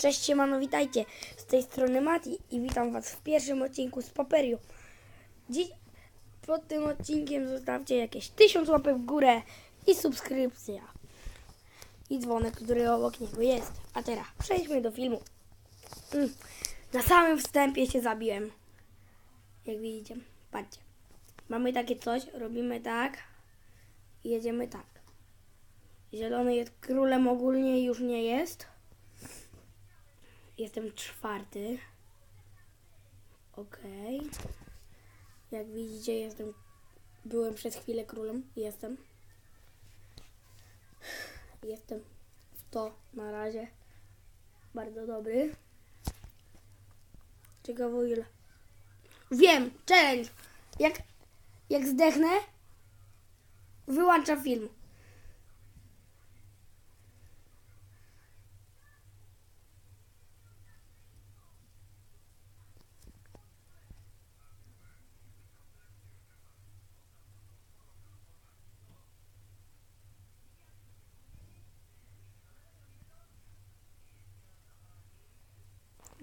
Cześć, siemano, witajcie. Z tej strony Mati i witam was w pierwszym odcinku z Paperiu. Dziś pod tym odcinkiem zostawcie jakieś 1000 łapek w górę i subskrypcja. I dzwonek, który obok niego jest. A teraz przejdźmy do filmu. Mm. Na samym wstępie się zabiłem. Jak widzicie, patrzcie. Mamy takie coś, robimy tak i jedziemy tak. Zielony jest królem ogólnie już nie jest. Jestem czwarty. Okej. Jak widzicie, jestem. Byłem przez chwilę królem. Jestem. Jestem w to na razie. Bardzo dobry. Ciekawe ile. Wiem! Challenge! Jak, jak zdechnę, wyłączam film.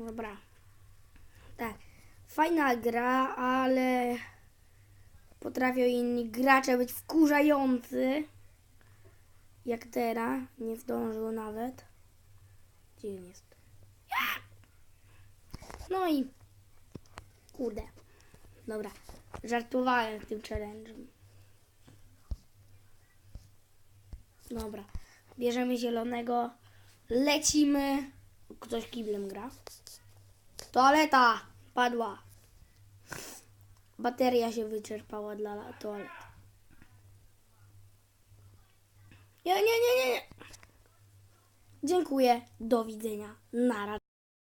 Dobra. Tak. Fajna gra, ale potrafią inni gracze być wkurzający. Jak teraz. Nie zdążył nawet. Gdzie jest? No i kurde. Dobra. Żartowałem tym challenge'em. Dobra. Bierzemy zielonego. Lecimy. Ktoś kiblem gra. Toaleta padła. Bateria się wyczerpała dla la- toalety. Nie, nie, nie, nie, nie. Dziękuję. Do widzenia. Nara.